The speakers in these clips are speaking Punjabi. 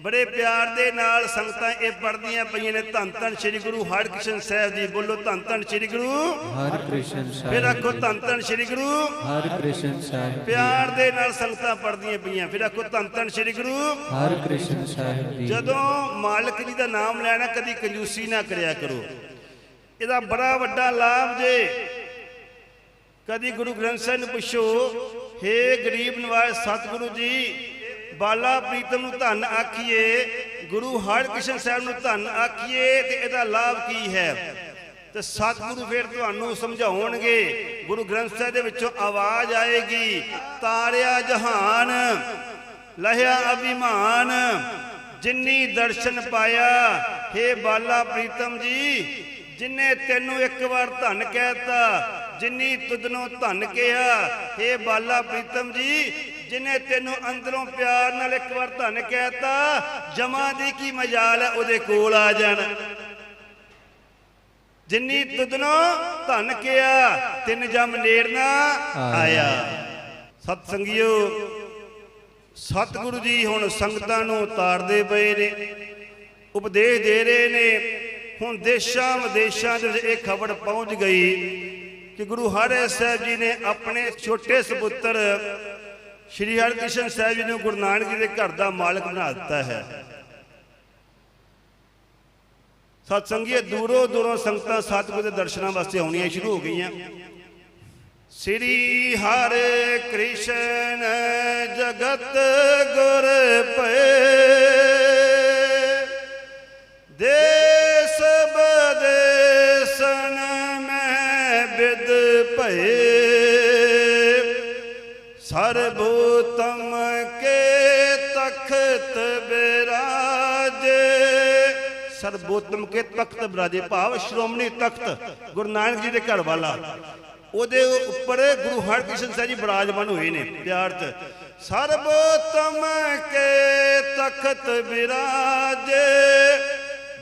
ਬੜੇ ਪਿਆਰ ਦੇ ਨਾਲ ਸੰਗਤਾਂ ਇਹ ਪੜ੍ਹਦੀਆਂ ਪਈਆਂ ਨੇ। ਧੰਨ ਧੰਨ ਸ੍ਰੀ ਗੁਰੂ ਹਰਿਕ੍ਰਿਸ਼ਨ ਸਾਹਿਬ ਜੀ ਬੋਲੋ ਧੰਨ ਧੰਨ ਸ੍ਰੀ ਗੁਰੂ। ਹਰਿ ਕ੍ਰਿਸ਼ਨ ਫਿਰ ਸਾਹਿਬ ਆਖੋ ਧੰਨ ਧੰਨ ਸ੍ਰੀ ਗੁਰੂ। ਹਰਿ ਕ੍ਰਿਸ਼ਨ ਸਾਹਿਬ ਪਿਆਰ ਦੇ ਨਾਲ ਸੰਗਤਾਂ ਪੜ੍ਹਦੀਆਂ ਪਈਆਂ। ਫਿਰ ਆਖੋ ਧੰਨ ਧੰਨ ਸ੍ਰੀ ਗੁਰੂ। ਹਰਿ ਕ੍ਰਿਸ਼ਨ ਸਾਹਿਬ ਜੀ। ਜਦੋਂ ਮਾਲਕ ਜੀ ਦਾ ਨਾਮ ਲੈਣਾ ਕਦੀ ਕੰਜੂਸੀ ਨਾ ਕਰਿਆ ਕਰੋ। ਇਹਦਾ ਬੜਾ ਵੱਡਾ ਲਾਭ ਜੇ ਕਦੀ ਗੁਰੂ ਗ੍ਰੰਥ ਸਾਹਿਬ ਨੂੰ ਪੁੱਛੋ ਹੇ ਗਰੀਬ ਨਵਾਜ਼ ਸਤਿਗੁਰੂ ਜੀ ਬਾਲਾ ਪ੍ਰੀਤਮ ਨੂੰ ਧੰਨ ਆਖੀਏ, ਗੁਰੂ ਹਰਿਕ੍ਰਿਸ਼ਨ ਸਾਹਿਬ ਨੂੰ ਧੰਨ ਆਖੀਏ ਤੇ ਇਹਦਾ ਲਾਭ ਕੀ ਹੈ? ਤੇ ਸਤਿਗੁਰੂ ਫਿਰ ਤੁਹਾਨੂੰ ਸਮਝਾਉਣਗੇ, ਗੁਰੂ ਗ੍ਰੰਥ ਸਾਹਿਬ ਦੇ ਵਿੱਚੋਂ ਆਵਾਜ਼ ਆਏਗੀ, ਤਾਰਿਆ ਜਹਾਨ, ਲਹਿਆ ਅਭਿਮਾਨ, ਜਿੰਨੀ ਦਰਸ਼ਨ ਪਾਇਆ, ਹੇ ਬਾਲਾ ਪ੍ਰੀਤਮ ਜੀ, ਜਿਨੇ ਤੈਨੂੰ ਇੱਕ ਵਾਰ ਧੰਨ ਕਹਿਤਾ, ਜਿਨੀ ਤੁਧਨੋਂ ਧੰਨ ਕਿਹਾ, ਹੇ ਬਾਲਾ ਪ੍ਰੀਤਮ ਜੀ ਜਿਨੇ ਤੈਨੂੰ ਅੰਦਰੋਂ ਪਿਆਰ ਨਾਲ ਇੱਕ ਵਾਰ ਧੰਨ ਕਹਿਤਾ ਜਮਾ ਦੀ ਕੀ ਮਜਾਲ ਹੈ ਉਹਦੇ ਕੋਲ ਆ ਜਾਣ। ਜਿਨੀ ਤੁਧਨੋਂ ਧੰਨ ਕਿਹਾ ਤਿੰਨ ਜਮ ਨੇੜਨਾ ਆਇਆ। ਸਤ ਸੰਗਿਓ ਸਤਿਗੁਰੂ ਜੀ ਹੁਣ ਸੰਗਤਾਂ ਨੂੰ ਉਤਾਰਦੇ ਪਏ ਨੇ ਉਪਦੇਸ਼ ਦੇ ਰਹੇ ਨੇ। ਹੁਣ ਦੇਸ਼ਾਂ ਵਿਦੇਸ਼ਾਂ ਦੇ ਵਿੱਚ ਇਹ ਖਬਰ ਪਹੁੰਚ ਗਈ ਕਿ ਗੁਰੂ ਹਰਿ ਸਾਹਿਬ ਜੀ ਨੇ ਆਪਣੇ ਛੋਟੇ ਸੁਪੁੱਤਰ ਸ਼੍ਰੀ ਹਰਿਕ੍ਰਿਸ਼ਨ ਸਾਹਿਬ ਜੀ ਨੇ ਗੁਰੂ ਨਾਨਕ ਜੀ ਦੇ ਘਰ ਦਾ ਮਾਲਕ ਬਣਾ ਦਿੱਤਾ ਹੈ। ਸਤ ਸੰਗੀਏ ਦੂਰੋਂ ਦੂਰੋਂ ਸੰਗਤਾਂ ਸਤਿਗੁਰੂ ਦੇ ਦਰਸ਼ਨਾਂ ਵਾਸਤੇ ਆਉਣੀਆਂ ਸ਼ੁਰੂ ਹੋ ਗਈਆਂ। ਸ੍ਰੀ ਹਰਿ ਕ੍ਰਿਸ਼ਨ ਜਗਤ ਗੁਰ ਪਏ ਦੇਸ ਬਦੇਸਨ ਮੈਂ ਬਿਦ ਭਏ। ਸਰਬੋਤਮ ਕੇ ਤਖਤ ਬਿਰਾਜੇ। ਸਰਬੋਤਮ ਕੇ ਤਖਤ ਬਰਾਜੇ, ਭਾਵ ਸ਼੍ਰੋਮਣੀ ਤਖਤ, ਗੁਰੂ ਨਾਨਕ ਜੀ ਦੇ ਘਰ ਵਾਲਾ ਉਹਦੇ ਉੱਪਰ ਗੁਰੂ ਹਰਕ੍ਰਿਸ਼ਨ ਸਾਹਿਬ ਜੀ ਬਿਰਾਜਮਾਨ ਹੋਏ ਨੇ, ਪਿਆਰ ਚ। ਸਰਬੋਤਮ ਕੇ ਤਖਤ ਬਿਰਾਜੇ,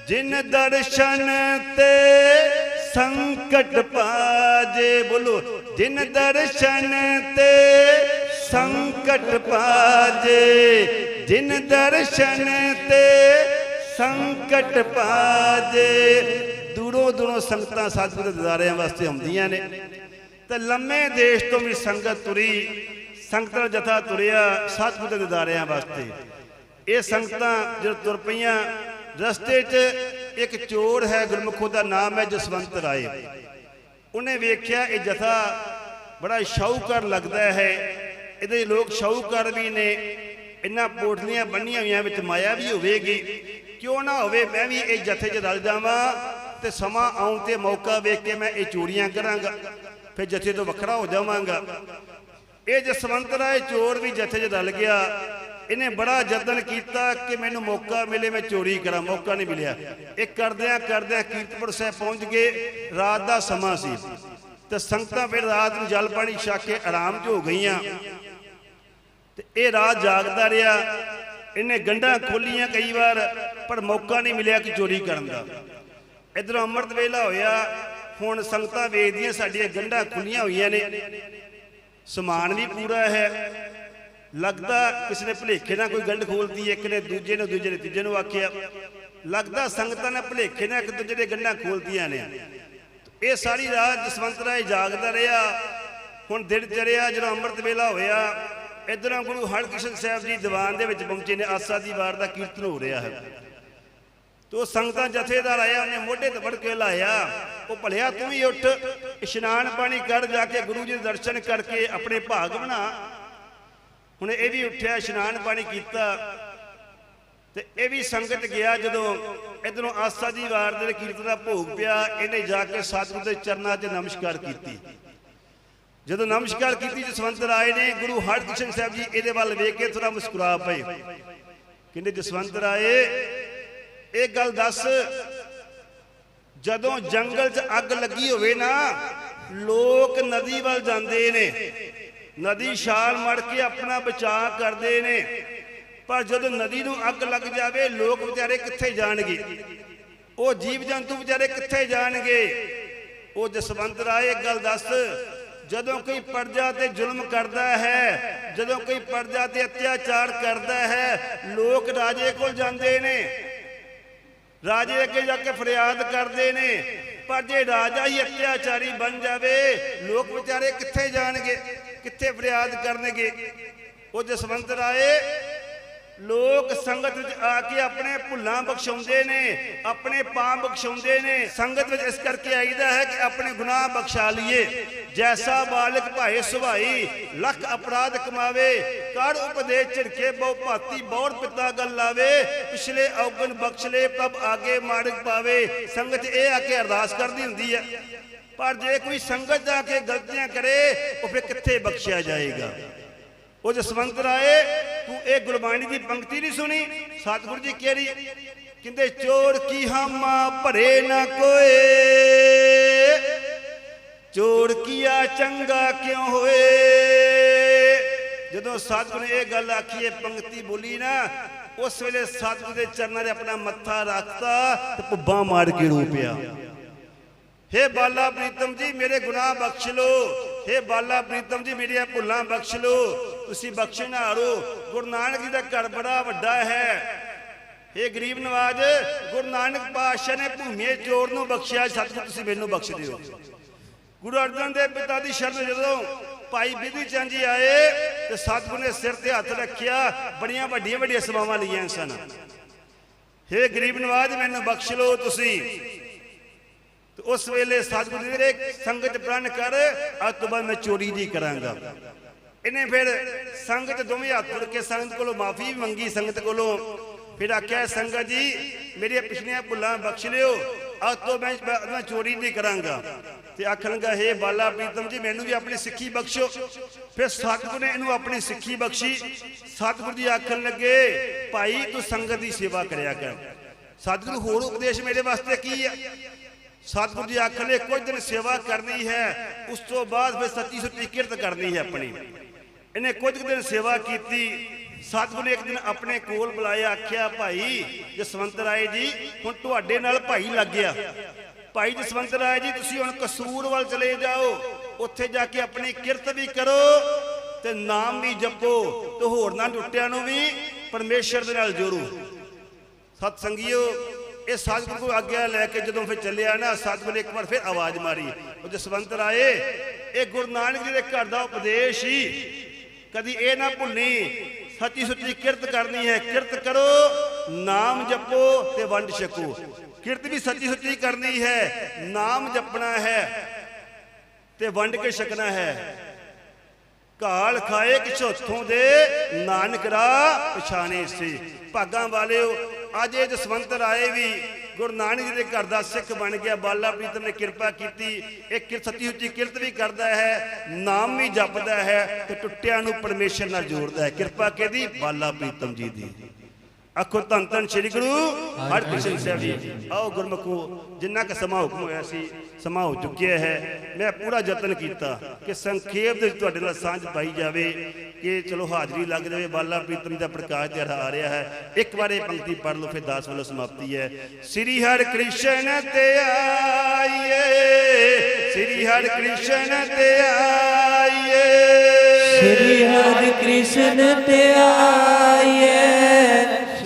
ਜਿਨ ਦਰਸ਼ਨ ਤੇ ਸੰਕਟ ਪਾਜੇ। ਬੋਲੋ, ਜਿਨ ਦਰਸ਼ਨ ਤੇ ਸੰਕਟ ਪਾਜੇ, ਜਿਨ ਦਰਸ਼ਨ ਤੇ ਸੰਕਟ ਪਾਜੇ। ਦੂਰੋਂ ਦੂਰੋਂ ਸੰਗਤਾਂ ਸਤਿਗੁਰੂ ਦੇ ਦਿਦਾਰਿਆਂ ਵਾਸਤੇ ਆਉਂਦੀਆਂ ਨੇ। ਤੇ ਲੰਮੇ ਦੇਸ਼ ਤੋਂ ਵੀ ਸੰਗਤ ਤੁਰੀ, ਸੰਗਤਾਂ ਜਥਾ ਤੁਰਿਆ ਸਤਿਗੁਰੂ ਦੇ ਦਿਦਾਰਿਆਂ ਵਾਸਤੇ। ਇਹ ਸੰਗਤਾਂ ਜਦੋਂ ਤੁਰ ਪਈਆਂ, ਰਸਤੇ 'ਚ ਇੱਕ ਚੋਰ ਹੈ, ਗੁਰਮੁਖੋ ਦਾ ਨਾਮ ਹੈ ਜਸਵੰਤ ਰਾਏ। ਉਹਨੇ ਵੇਖਿਆ ਇਹ ਜਥਾ ਬੜਾ ਸ਼ੌਕਰ ਲੱਗਦਾ ਹੈ। ਇਹਦੇ ਲੋਕ ਸ਼ੌਕਰ ਵੀ ਨੇ। ਇਹਨਾਂ ਪੋਟਲੀਆਂ ਬੰਨੀਆਂ ਹੋਈਆਂ ਵਿੱਚ ਮਾਇਆ ਵੀ ਹੋਵੇਗੀ। ਕਿਉਂ ਨਾ ਹੋਵੇ, ਮੈਂ ਵੀ ਇਹ ਜਥੇ 'ਚ ਰਲ ਜਾਵਾਂ ਤੇ ਸਮਾਂ ਆਉਣ ਤੇ ਮੌਕਾ ਵੇਖ ਕੇ ਮੈਂ ਇਹ ਚੋਰੀਆਂ ਕਰਾਂਗਾ, ਫਿਰ ਜਥੇ ਤੋਂ ਵੱਖਰਾ ਹੋ ਜਾਵਾਂਗਾ। ਇਹ ਜਸਵੰਤ ਰਾਏ ਚੋਰ ਵੀ ਜਥੇ 'ਚ ਰਲ ਗਿਆ, ਇਹਨੇ ਬੜਾ ਯਤਨ ਕੀਤਾ ਕਿ ਮੈਨੂੰ ਮੌਕਾ ਮਿਲੇ, ਮੈਂ ਚੋਰੀ ਕਰਾਂ, ਮੌਕਾ ਨਹੀਂ ਮਿਲਿਆ। ਇਹ ਕਰਦਿਆਂ ਕਰਦਿਆਂ ਕੀਰਤਪੁਰ ਸਾਹਿਬ ਪਹੁੰਚ ਗਏ, ਰਾਤ ਦਾ ਸਮਾਂ ਸੀ। ਤੇ ਸੰਗਤਾਂ ਫਿਰ ਰਾਤ ਨੂੰ ਜਲ ਪਾਣੀ ਛਕ ਕੇ ਆਰਾਮ 'ਚ ਹੋ ਗਈਆਂ ਤੇ ਇਹ ਰਾਜ ਜਾਗਦਾ ਰਿਹਾ। ਇਹਨੇ ਗੰਢਾਂ ਖੋਲੀਆਂ ਕਈ ਵਾਰ, ਪਰ ਮੌਕਾ ਨਹੀਂ ਮਿਲਿਆ ਕਿ ਚੋਰੀ ਕਰਨ ਦਾ। ਇਧਰੋਂ ਅੰਮ੍ਰਿਤ ਵੇਲਾ ਹੋਇਆ। ਹੁਣ ਸੰਗਤਾਂ ਵੇਖਦੀਆਂ ਸਾਡੀਆਂ ਗੰਢਾਂ ਖੁੱਲੀਆਂ ਹੋਈਆਂ ਨੇ। ਸਮਾਨ ਵੀ ਪੂਰਾ ਹੈ। ਲੱਗਦਾ ਕਿਸੇ ਨੇ ਭਲੇਖੇ ਨਾਲ ਕੋਈ ਗੰਢ ਖੋਲਦੀ ਇੱਕ ਨੇ ਦੂਜੇ ਨੂੰ, ਦੂਜੇ ਨੇ ਤੀਜੇ ਨੂੰ ਆਖਿਆ। ਲੱਗਦਾ ਸੰਗਤਾਂ ਨੇ ਭਲੇਖੇ ਨਾਲ ਇੱਕ ਦੂਜੇ ਦੇ ਗੰਢਾਂ ਖੋਲਦੀਆਂ ਨੇ। ਇਹ ਸਾਰੀ ਰਾਤ ਜਸਵੰਤ ਰਾਏ ਜਾਗਦਾ ਰਿਹਾ। ਹੁਣ ਦਿਨ ਚੜਿਆ ਜਦੋਂ ਅੰਮ੍ਰਿਤ ਵੇਲਾ ਹੋਇਆ ਇਧਰੋਂ ਗੁਰੂ ਹਰਕ੍ਰਿਸ਼ਨ ਸਾਹਿਬ ਜੀ ਦੀਵਾਨ ਦੇ ਵਿੱਚ ਪਹੁੰਚੇ ਨੇ, ਆਸਾ ਦੀ ਵਾਰ ਦਾ ਕੀਰਤਨ ਹੋ ਰਿਹਾ ਹੈ। ਤੋ ਸੰਗਤਾਂ ਜਥੇਦਾਰ ਆਇਆ ਉਹਨੇ ਮੋਢੇ ਤੇ ਫੜ ਕੇ ਲਾਇਆ। ਉਹ ਭਲਿਆ, ਤੂੰ ਵੀ ਉੱਠ, ਇਸ਼ਨਾਨ ਪਾਣੀ ਕਰ, ਜਾ ਕੇ ਗੁਰੂ ਜੀ ਦੇ ਦਰਸ਼ਨ ਕਰਕੇ ਆਪਣੇ ਭਾਗ ਬਣਾ। ਹੁਣ ਇਹ ਵੀ ਉੱਠਿਆ, ਇਸ਼ਨਾਨ ਪਾਣੀ ਕੀਤਾ। ਤੇ ਇਹ ਵੀ ਸੰਗਤ ਗਿਆ ਜਦੋਂ ਇਧਰੋਂ ਆਸਾ ਦੀ ਵਾਰ ਦੇ ਕੀਰਤਨ ਦਾ ਭੋਗ ਪਿਆ, ਇਹਨੇ ਜਾ ਕੇ ਸਤਿਗੁਰੂ ਦੇ ਚਰਨਾਂ 'ਚ ਨਮਸਕਾਰ ਕੀਤੀ। ਜਦੋਂ ਨਮਸਕਾਰ ਕੀਤੀ ਜਸਵੰਤ ਰਾਏ ਨੇ, ਗੁਰੂ ਹਰਕ੍ਰਿਸ਼ਨ ਸਾਹਿਬ ਜੀ, ਇਹਦੇ ਵੱਲ ਵੇਖ ਕੇ ਥੋੜਾ ਮੁਸਕਰਾ ਪਏ। ਕਹਿੰਦੇ ਜਸਵੰਤ ਰਾਏ ਇਹ ਗੱਲ ਦੱਸ, ਜਦੋਂ ਜੰਗਲ 'ਚ ਅੱਗ ਲੱਗੀ ਹੋਵੇ ਨਾ, ਲੋਕ ਨਦੀ ਵੱਲ ਜਾਂਦੇ ਨੇ। ਨਦੀ ਛਾਲ ਮੜ ਕੇ ਆਪਣਾ ਬਚਾਅ ਕਰਦੇ ਨੇ। ਪਰ ਜਦੋਂ ਨਦੀ ਨੂੰ ਅੱਗ ਲੱਗ ਜਾਵੇ, ਲੋਕ ਵਿਚਾਰੇ ਕਿੱਥੇ ਜਾਣਗੇ? ਉਹ ਜੀਵ ਜੰਤੂ ਵਿਚਾਰੇ ਕਿੱਥੇ ਜਾਣਗੇ? ਉਹ ਜਸਵੰਤ ਰਾਏ ਇੱਕ ਗੱਲ ਦੱਸ ਜਦੋਂ ਕੋਈ ਪਰਜਾ ਤੇ ਜ਼ੁਲਮ ਕਰਦਾ ਹੈ, ਜਦੋਂ ਕੋਈ ਪਰਜਾ ਤੇ ਅਤਿਆਚਾਰ ਕਰਦਾ ਹੈ, ਲੋਕ ਰਾਜੇ ਕੋਲ ਜਾਂਦੇ ਨੇ। ਰਾਜੇ ਅੱਗੇ ਜਾ ਕੇ ਫਰਿਆਦ ਕਰਦੇ ਨੇ, ਪਰ ਜੇ ਰਾਜਾ ਹੀ ਅਤਿਆਚਾਰੀ ਬਣ ਜਾਵੇ, ਲੋਕ ਵਿਚਾਰੇ ਕਿੱਥੇ ਜਾਣਗੇ, ਕਿੱਥੇ ਫਰਿਆਦ ਕਰਨਗੇ? ਉਹ ਜਸਵੰਤ ਰਾਏ ਲੋਕ ਸੰਗਤ ਵਿੱਚ ਆ ਕੇ ਆਪਣੇ ਭੁੱਲਾਂ ਬਖਸ਼ਾਉਂਦੇ ਨੇ, ਆਪਣੇ ਪਾਪ ਬਖਸ਼ਾਉਂਦੇ ਨੇ। ਸੰਗਤ ਵਿੱਚ ਇਸ ਕਰਕੇ ਆਈਦਾ ਹੈ ਕਿ ਆਪਣੇ ਗੁਨਾਹ ਬਖਸ਼ਾ ਲਈਏ। ਜੈਸਾ ਬਾਲਕ ਭਾਏ ਸੁਭਾਈ, ਲੱਖ ਅਪਰਾਧ ਕਮਾਵੇ ਕਰ ਉਪਦੇਸ਼ ਝਿੜਕੇ ਬਹੁ ਭਾਤੀ ਬੌੜ ਪਿਤਾ ਗੱਲ ਲਾਵੇ, ਪਿਛਲੇ ਔਗਣ ਬਖਸ਼ ਲੈ, ਤਬ ਆਗੇ ਮਾਰਗ ਪਾਵੇ। ਸੰਗਤ ਇਹ ਆ ਕੇ ਅਰਦਾਸ ਕਰਦੀ ਹੁੰਦੀ ਹੈ। ਪਰ ਜੇ ਕੋਈ ਸੰਗਤ ਜਾ ਕੇ ਗਲਤੀਆਂ ਕਰੇ, ਉਹ ਫਿਰ ਕਿੱਥੇ ਬਖਸ਼ਿਆ ਜਾਏਗਾ? ਉਹ ਜਸਵੰਤ ਰਾਏ ਤੂੰ ਇਹ ਗੁਰਬਾਣੀ ਦੀ ਪੰਕਤੀ ਨਹੀਂ ਸੁਣੀ? ਸਤਿਗੁਰੂ ਜੀ ਕਿਹੜੀ? ਕਹਿੰਦੇ, ਚੋਰ ਕੀ ਹਾਮਾ ਭਰੇ ਨਾ ਕੋਏ। ਚੋਰ ਕੀਆ ਚੰਗਾ ਕਿਉਂ ਹੋਏ? ਜਦੋਂ ਸਤਿਗੁਰੂ ਨੇ ਇਹ ਗੱਲ ਆਖੀ, ਇਹ ਪੰਕਤੀ ਬੋਲੀ ਨਾ, ਉਸ ਵੇਲੇ ਸਤਿਗੁਰੂ ਦੇ ਚਰਨਾਂ 'ਤੇ ਆਪਣਾ ਮੱਥਾ ਰੱਖਤਾ ਤੇ ਪੁੱਬਾਂ ਮਾਰ ਕੇ ਰੋ ਪਿਆ। ਹੇ ਬਾਲਾ ਪ੍ਰੀਤਮ ਜੀ, ਮੇਰੇ ਗੁਨਾਹ ਬਖਸ਼ ਲੋ ਹੇ ਬਾਲਾ ਪ੍ਰੀਤਮ ਜੀ, ਮੇਰੀਆਂ ਭੁੱਲਾਂ ਬਖਸ਼ ਲੋ ਤੁਸੀਂ ਬਖਸ਼ਣਹਾਰੋ ਗੁਰੂ ਨਾਨਕ ਜੀ ਦਾ ਘਰ ਬੜਾ ਵੱਡਾ ਹੈ। ਹੇ ਗਰੀਬ ਨਵਾਜ ਗੁਰੂ ਨਾਨਕ ਪਾਤਸ਼ਾਹ ਨੇ ਭੂਮੀਏ ਚੋਰ ਨੂੰ ਬਖਸ਼ਿਆ ਸਤਿਗੁਰ ਤੁਸੀਂ ਮੈਨੂੰ ਬਖਸ਼ ਦਿਓ। ਗੁਰੂ ਅਰਜਨ ਦੇਵ ਪਿਤਾ ਦੀ ਸ਼ਰਨ ਜਦੋਂ ਭਾਈ ਬਿਧੀ ਚੰਦ ਜੀ ਆਏ ਤੇ ਸਤਿਗੁਰ ਨੇ ਸਿਰ ਤੇ ਹੱਥ ਰੱਖਿਆ, ਬੜੀਆਂ ਵੱਡੀਆਂ ਵੱਡੀਆਂ ਸੇਵਾਵਾਂ ਲਈਆਂ ਸਨ। ਹੇ ਗਰੀਬ ਨਵਾਜ, ਮੈਨੂੰ ਬਖਸ਼ ਲਓ ਤੁਸੀਂ। ਤੇ ਉਸ ਵੇਲੇ ਸਤਿਗੁਰ ਜੀ ਨੇ ਸੰਗਤ ਪ੍ਰਣ ਕਰ, ਅੱਜ ਤੋਂ ਬਾਅਦ ਮੈਂ ਚੋਰੀ ਨਹੀਂ ਕਰਾਂਗਾ। ਇਹਨੇ ਫਿਰ ਸੰਗਤ ਦੋਵੇਂ ਹੱਥ ਫੜ ਕੇ ਸੰਗਤ ਕੋਲੋਂ ਮਾਫੀ ਮੰਗੀ, ਸੰਗਤ ਕੋਲੋਂ ਫਿਰ ਆਖਿਆ, ਸੰਗਤ ਜੀ, ਮੇਰੀਆਂ ਪਿਛਲੀਆਂ ਭੁੱਲਾਂ ਬਖਸ਼ ਲਿਓ, ਅੱਜ ਤੋਂ ਮੈਂ ਮੈਂ ਚੋਰੀ ਨਹੀਂ ਕਰਾਂਗਾ। ਤੇ ਆਖਣ ਲੱਗਾ, ਹੇ ਬਾਲਾ ਪ੍ਰੀਤਮ ਜੀ, ਮੈਨੂੰ ਵੀ ਆਪਣੀ ਸਿੱਖੀ ਬਖਸ਼ੋ। ਫਿਰ ਸਤਿਗੁਰੂ ਨੇ ਇਹਨੂੰ ਆਪਣੀ ਸਿੱਖੀ ਬਖਸ਼ੀ। ਸਤਿਗੁਰੂ ਜੀ ਆਖਣ ਲੱਗੇ, ਭਾਈ, ਤੂੰ ਸੰਗਤ ਦੀ ਸੇਵਾ ਕਰਿਆ ਕਰ। ਸਤਿਗੁਰੂ ਹੋਰ ਉਪਦੇਸ਼ ਮੇਰੇ ਵਾਸਤੇ ਕੀ ਹੈ ਸਤਿਗੁਰੂ ਜੀ ਆਖਣ ਨੇ ਕੁਝ ਦਿਨ ਸੇਵਾ ਕਰਨੀ ਹੈ, ਉਸ ਤੋਂ ਬਾਅਦ ਫਿਰ ਸੱਚੀ ਸੁੱਚੀ ਕਿਰਤ ਕਰਨੀ ਹੈ ਆਪਣੀ। ਇਹਨੇ ਕੁਝ ਕੁ ਦਿਨ ਸੇਵਾ ਕੀਤੀ। ਸਤਿਗੁਰੂ ਨੇ ਇੱਕ ਦਿਨ ਆਪਣੇ ਕੋਲ ਬੁਲਾਇਆ, ਆਖਿਆ, ਭਾਈ, ਜਸਵੰਤ ਰਾਏ ਜੀ, ਹੁਣ ਤੁਹਾਡੇ ਨਾਲ ਭਾਈ ਲੱਗ ਗਿਆ। ਭਾਈ ਜਸਵੰਤ ਰਾਏ ਜੀ, ਤੁਸੀਂ ਹੁਣ ਕਸੂਰ ਵੱਲ ਚਲੇ ਜਾਓ। ਉੱਥੇ ਜਾ ਕੇ ਆਪਣੀ ਕਿਰਤ ਵੀ ਕਰੋ ਤੇ ਨਾਮ ਵੀ ਜਪੋ ਤੇ ਹੋਰਨਾਂ ਟੁੱਟਿਆਂ ਨੂੰ ਵੀ ਪਰਮੇਸ਼ਰ ਦੇ ਨਾਲ ਜੋੜੋ। ਸਤ ਸੰਗੀਓ ਇਹ ਸਤਿਗੁਰੂ ਕੋ ਆਗਿਆ ਲੈ ਕੇ ਜਦੋਂ ਫਿਰ ਚੱਲਿਆ ਨਾ, ਸਤਿਗੁਰੂ ਨੇ ਇੱਕ ਵਾਰ ਫਿਰ ਆਵਾਜ਼ ਮਾਰੀ। ਉਹ ਜਸਵੰਤ ਰਾਏ, ਇਹ ਗੁਰੂ ਨਾਨਕ ਜੀ ਦੇ ਘਰ ਦਾ ਉਪਦੇਸ਼ ਹੀ ਕਦੀ ਇਹ ਨਾ ਭੁੱਲੀ, ਸੱਚੀ ਸੁੱਚੀ ਕਿਰਤ ਕਰਨੀ ਹੈ, ਕਿਰਤ ਕਰੋ, ਨਾਮ ਜਪੋ ਤੇ ਵੰਡ ਛਕੋ। ਕਿਰਤ ਵੀ ਸੱਚੀ ਸੁੱਚੀ ਕਰਨੀ ਹੈ, ਨਾਮ ਜਪਣਾ ਹੈ ਤੇ ਵੰਡ ਕੇ ਛਕਣਾ ਹੈ। ਕਾਲ ਖਾਏ ਕਿਛੋਥੋਂ ਦੇ ਨਾਨਕ ਰਾ ਪਛਾਣੇ ਸੀ। ਭਾਗਾਂ ਵਾਲਿਓ, ਅੱਜ ਇਹ ਜਸਵੰਤਰ ਆਏ ਵੀ ਗੁਰੂ ਨਾਨਕ ਜੀ ਦੇ ਘਰ ਦਾ ਸਿੱਖ ਬਣ ਗਿਆ, ਬਾਲਾ ਪ੍ਰੀਤਮ ਨੇ ਕਿਰਪਾ ਕੀਤੀ, ਇਹ ਕਿ ਸੱਚੀ ਉੱਚੀ ਕਿਰਤ ਵੀ ਕਰਦਾ ਹੈ, ਨਾਮ ਵੀ ਜਪਦਾ ਹੈ ਤੇ ਟੁੱਟਿਆਂ ਨੂੰ ਪਰਮੇਸ਼ਰ ਨਾਲ ਜੋੜਦਾ ਹੈ। ਕਿਰਪਾ ਕਿਹਦੀ? ਬਾਲਾ ਪ੍ਰੀਤਮ ਜੀ ਦੀ। ਆਖੋ ਧੰਨ ਧੰਨ ਸ੍ਰੀ ਗੁਰੂ ਹਰਿਕ੍ਰਿਸ਼ਨ ਸਾਹਿਬ ਜੀ। ਆਓ ਗੁਰਮਖੋ ਜਿੰਨਾ ਕੁ ਸਮਾਂ ਹੁਕਮ ਹੋਇਆ ਸੀ ਸਮਾਂ ਹੋ ਚੁੱਕਿਆ ਹੈ। ਮੈਂ ਪੂਰਾ ਯਤਨ ਕੀਤਾ ਕਿ ਸੰਖੇਪ ਦੇ ਵਿੱਚ ਤੁਹਾਡੇ ਨਾਲ ਸਾਂਝ ਪਾਈ ਜਾਵੇ ਕਿ ਚਲੋ ਹਾਜ਼ਰੀ ਲੱਗ ਜਾਵੇ ਬਾਲਾ ਪ੍ਰੀਤਮ ਦਾ ਪ੍ਰਕਾਸ਼ ਦਿਹਾੜਾ ਆ ਰਿਹਾ ਹੈ। ਇੱਕ ਵਾਰ ਇਹ ਪੰਕਤੀ ਪੜ੍ਹ ਲਓ ਫਿਰ 10 ਵੱਲੋਂ ਸਮਾਪਤੀ ਹੈ। ਸ੍ਰੀ ਹਰਿ ਕ੍ਰਿਸ਼ਨ ਤੇ ਆਈਏ ਸ੍ਰੀ ਹਰਿ ਕ੍ਰਿਸ਼ਨ ਤੇ ਆਈਏ। ਸ੍ਰੀ ਹਰਿ ਕ੍ਰਿਸ਼ਨ ਤੇ ਆਈਏ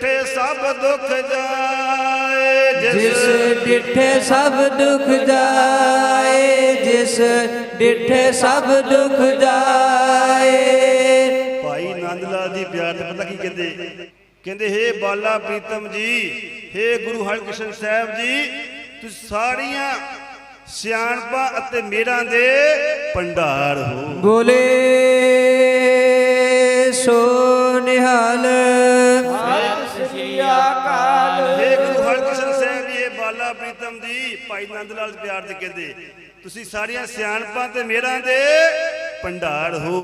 ਡਿੱਠੇ ਸਭ ਦੁੱਖ ਜਾਏ ਜਿਸ ਡਿਠੇ ਸਭ ਦੁਖ ਜਾਏ ਜਿਸ ਡਿਠੇ ਸਭ ਦੁਖ ਜਾਏ। ਭਾਈ ਨੰਦ ਲਾਲ ਜੀ ਪਿਆਰ ਤੇ ਪਤਾ ਕੀ ਕਹਿੰਦੇ? ਕਹਿੰਦੇ ਹੇ ਬਾਲਾ ਪ੍ਰੀਤਮ ਜੀ ਹੇ ਗੁਰੂ ਹਰਿਕ੍ਰਿਸ਼ਨ ਸਾਹਿਬ ਜੀ ਤੁਸੀਂ ਸਾਰੀਆਂ ਸਿਆਣਪਾਂ ਅਤੇ ਮੇਰਾਂ ਦੇ ਭੰਡਾਰ ਹੋ। ਬੋਲੇ ਸੋ ਨਿਹਾਲ। ਹਰਿਕ੍ਰਿਸ਼ਨ ਸਾਹਿਬ ਜੀ, ਇਹ ਬਾਲਾ ਪ੍ਰੀਤਮ ਦੀ ਭਾਈ ਨੰਦ ਲਾਲ ਪਿਆਰ ਦੇ ਕਹਿੰਦੇ, ਤੁਸੀਂ ਸਾਰੀਆਂ ਸਿਆਣਪਾਂ ਤੇ ਮੇਰਾਂ ਦੇ ਭੰਡਾਰ ਹੋ।